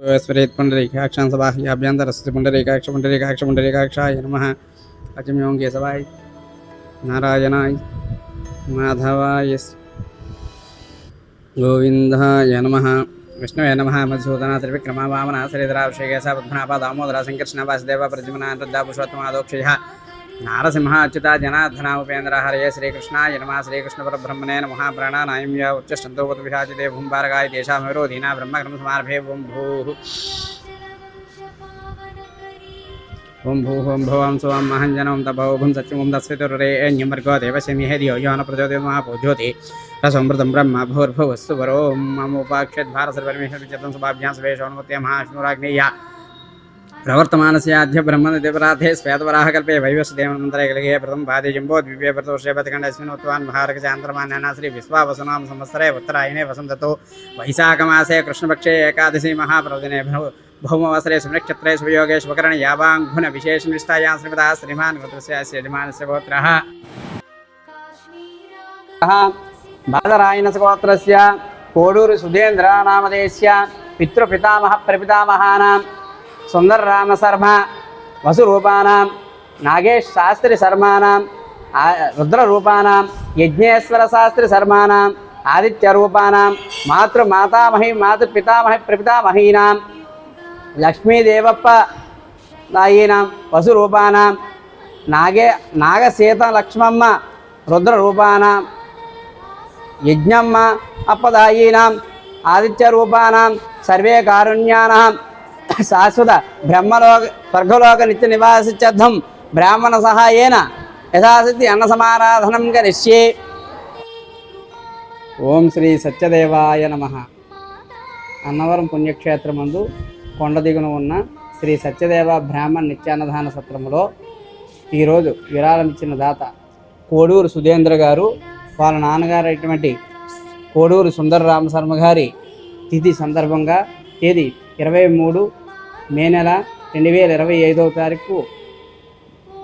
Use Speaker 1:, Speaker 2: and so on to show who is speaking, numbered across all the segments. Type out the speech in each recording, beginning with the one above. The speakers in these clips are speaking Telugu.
Speaker 1: స్వరేత్ పుండరీకాక్షాం సబాహ్యాభ్యంతరస్య పుండరీకాక్ష పుండరీకాక్ష పుండరీకాక్షాయ నమ. అచమ్యోం కేశవాయ. నారాయణాయ. మాధవాయ. గోవిందాయ నమ. విష్ణువే నమ. మధుసూదన త్రివిక్రమ వామన శ్రీధరాభిషేకేశ పద్మనాభ దామోదర సంకర్షణ వాసుదేవ ప్రజమన రుద్ర పురుషోత్తమాదోక్షయ నారసింహ అచ్యుత జనార్దన ఉపేంద్ర హరయ శ్రీకృష్ణ యనమా శ్రీకృష్ణ పరబ్రహ్మణే నమ ప్రాణానాయం ఉచ్చష్టంతోపత విశాచితే భూంబారగాయ దేశామిరో దీనా బ్రహ్మగ్రం సమార్భే భూం భూ ఓం భూ ఓం భవం సువం మహంజనం తభోభుం సత్యం దస్వితురే న్యమర్గో దేవశమి హేదియో యోన ప్రచోదయ మహాపూజ్యోతి రసమృతం బ్రహ్మ భూర్భువస్సు వరో మమోపాక్షేద్ భారత పరమేశ్వర విచిత్రం సభాభ్యాం స్వేషోన్మత్య మహాష్ణురాగ్నేయ ప్రవర్తమానస్యాధ్య బ్రహ్మదేవరాధే శ్వేతవరాహకల్పే వైవస్దేవనంతరే కలిగే ప్రథమ పాదే జంబో ద్విపే ప్రతోషేపతికండ అస్మిన్ ఉత్వాన్ మహారకచాంద్రమాన్యాన శ్రీ విశ్వావసనాం సంవత్సరే ఉత్తరాయణే వసంతతో వైశాఖమాసే కృష్ణపక్షే ఏకాదశి మహాప్రవదినే భౌమవసరే సునక్షత్రే సుయోగే శుభకరణ యావాంఘున విశేష నిష్టాయాం శ్రీమత శ్రీమాన్ గోత్రస్య యజమానస్య గోత్రః బాదరాయణ గోత్రస్య కోడూరు సుధేంద్రనామదేశ్య పితృపితామహ ప్రపితామహానాం సుందర రామ శర్మ వసురూపానాం నాగేష్ శాస్త్రి శర్మానాం ఆ- రుద్రరూపానాం యజ్ఞేశ్వర శాస్త్రి శర్మానాం ఆదిత్యరూపానాం మాతృమాతామహి మాతృపితామహి ప్రపితామహీనాం లక్ష్మీదేవప్ప నాయీనాం వసురూపానాం నాగే నాగసీత లక్ష్మమ్మ రుద్రరూపానాం యజ్ఞమ్మ అప్పదాయీనాం ఆదిత్యరూపానాం సర్వే కారుణ్యానాం శాశ్వత బ్రహ్మలోక స్వర్గలోక నిత్య నివాసిత్యర్థం బ్రాహ్మణ సహాయేన. యథాశక్తి అన్న సమారాధనం కరిష్యే. ఓం శ్రీ సత్యదేవాయ నమ. అన్నవరం పుణ్యక్షేత్రమందు కొండ దిగున ఉన్న శ్రీ సత్యదేవ బ్రాహ్మణ నిత్యాన్నదాన సత్రములో ఈరోజు విరాళం ఇచ్చిన దాత కోడూరు సుధేంద్ర గారు వాళ్ళ నాన్నగారు అయినటువంటి కోడూరు సుందర రామశర్మ గారి తిథి సందర్భంగా తేదీ ఇరవై మూడు మే నెల రెండు వేల ఇరవై ఐదవ తారీఖు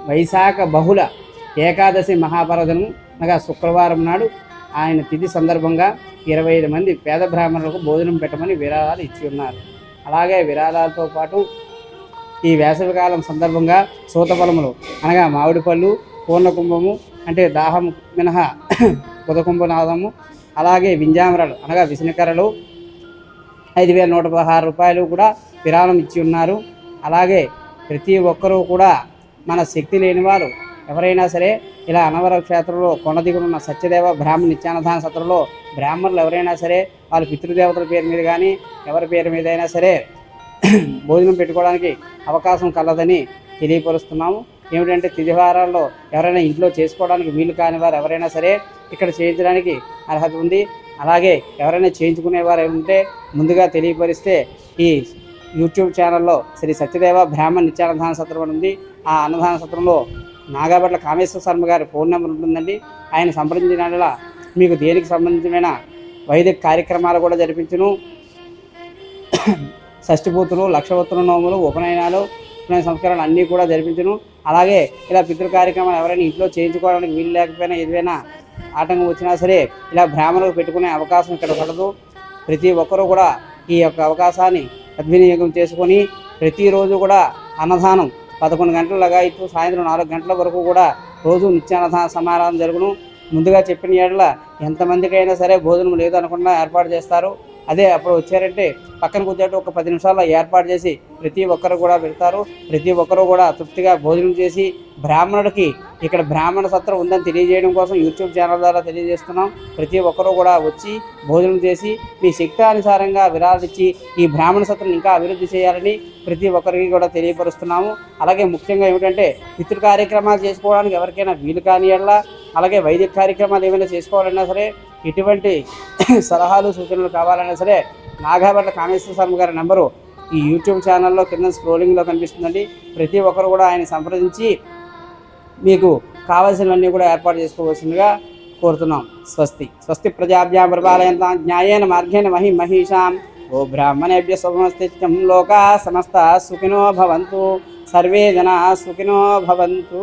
Speaker 1: వైశాఖ బహుళ ఏకాదశి మహాపర్వదనం అనగా శుక్రవారం నాడు ఆయన తిథి సందర్భంగా ఇరవై ఐదు మంది పేద బ్రాహ్మణులకు భోజనం పెట్టమని విరాళాలు ఇచ్చి ఉన్నారు. అలాగే విరాళాలతో పాటు ఈ వేసవికాలం సందర్భంగా సూతఫలములు అనగా మామిడి పళ్ళు పూర్ణకుంభము అంటే దాహం మినహా కుదకుంభనాదము అలాగే వింజామరలు అనగా విసనకరలు ఐదు వేల నూట పదహారు రూపాయలు కూడా విరాళం ఇచ్చి ఉన్నారు. అలాగే ప్రతి ఒక్కరూ కూడా మన శక్తి లేని వారు ఎవరైనా సరే ఇలా అనవర క్షేత్రంలో కొండ సత్యదేవ బ్రాహ్మణ నిత్యానధాన సత్రంలో బ్రాహ్మణులు ఎవరైనా సరే వాళ్ళ పితృదేవతల పేరు మీద కానీ ఎవరి పేరు మీద అయినా సరే భోజనం పెట్టుకోవడానికి అవకాశం కలదని తెలియపరుస్తున్నాము. ఏమిటంటే తిదివారాల్లో ఎవరైనా ఇంట్లో చేసుకోవడానికి వీలు కాని వారు ఎవరైనా సరే ఇక్కడ చేయించడానికి అర్హత ఉంది. అలాగే ఎవరైనా చేయించుకునేవారు ఉంటే ముందుగా తెలియపరిస్తే ఈ యూట్యూబ్ ఛానల్లో శ్రీ సత్యదేవ బ్రాహ్మణ నిత్యానదాన సత్రం అని ఉంది. ఆ అన్నదాన సత్రంలో నాగాబట్ల కామేశ్వర శర్మ గారి ఫోన్ నెంబర్ ఉంటుందండి. ఆయన సంప్రదించిన మీకు దేనికి సంబంధించిన వైదిక కార్యక్రమాలు కూడా జరిపించును. షష్టిపూతులు లక్షవత్తుల నోములు ఉపనయనాలు ఉపనయన సంస్కారాలు అన్నీ కూడా జరిపించును. అలాగే ఇలా పితృ కార్యక్రమాలు ఎవరైనా ఇంట్లో చేయించుకోవడానికి వీలు లేకపోయినా ఏదైనా ఆటంకం వచ్చినా సరే ఇలా బ్రాహ్మణులు పెట్టుకునే అవకాశం ఇక్కడ కలదు ప్రతి ఒక్కరూ కూడా ఈ యొక్క అవకాశాన్ని సద్వినియోగం చేసుకొని ప్రతిరోజు కూడా అన్నదానం పదకొండు గంటల లగాయితూ సాయంత్రం నాలుగు గంటల వరకు కూడా రోజు నిత్యాన్నదాన సమారాధన జరుగును. ముందుగా చెప్పిన ఏడల ఎంతమందికైనా సరే భోజనం లేదు అనకుండా ఏర్పాటు చేస్తారు. అదే అప్పుడు వచ్చారంటే పక్కన కూర్చోటి ఒక పది నిమిషాల్లో ఏర్పాటు చేసి ప్రతి ఒక్కరు కూడా పెడతారు ప్రతి ఒక్కరు కూడా తృప్తిగా భోజనం చేసి బ్రాహ్మణుడికి ఇక్కడ బ్రాహ్మణ సత్రం ఉందని తెలియజేయడం కోసం యూట్యూబ్ ఛానల్ ద్వారా తెలియజేస్తున్నాం. ప్రతి ఒక్కరూ కూడా వచ్చి భోజనం చేసి మీ శక్తానుసారంగా విరాళిచ్చి ఈ బ్రాహ్మణ సత్రం ఇంకా అభివృద్ధి చేయాలని ప్రతి ఒక్కరికి కూడా తెలియపరుస్తున్నాము. అలాగే ముఖ్యంగా ఏమిటంటే పితృ కార్యక్రమాలు చేసుకోవడానికి ఎవరికైనా వీలు కాని అలాగే వైదిక కార్యక్రమాలు ఏమైనా చేసుకోవాలన్నా సరే ఎటువంటి సలహాలు సూచనలు కావాలన్నా సరే నాగాభట్ల కామేశ్వర శర్మ గారి నెంబరు ఈ యూట్యూబ్ ఛానల్లో కింద స్క్రోలింగ్లో కనిపిస్తుందండి. ప్రతి ఒక్కరు కూడా ఆయన సంప్రదించి మీకు కావలసినవన్నీ కూడా ఏర్పాటు చేసుకోవాల్సిందిగా కోరుతున్నాం. స్వస్తి. స్వస్తి ప్రజాభ్యాం పరిపాలయంతా న్యాయేన మార్గేణ మహి మహిషాం. ఓ బ్రాహ్మణేభ్య శుభమస్తిత్యం లోకా సమస్త సుఖినో భవంతు. సర్వే జనా సుఖినో భవంతు.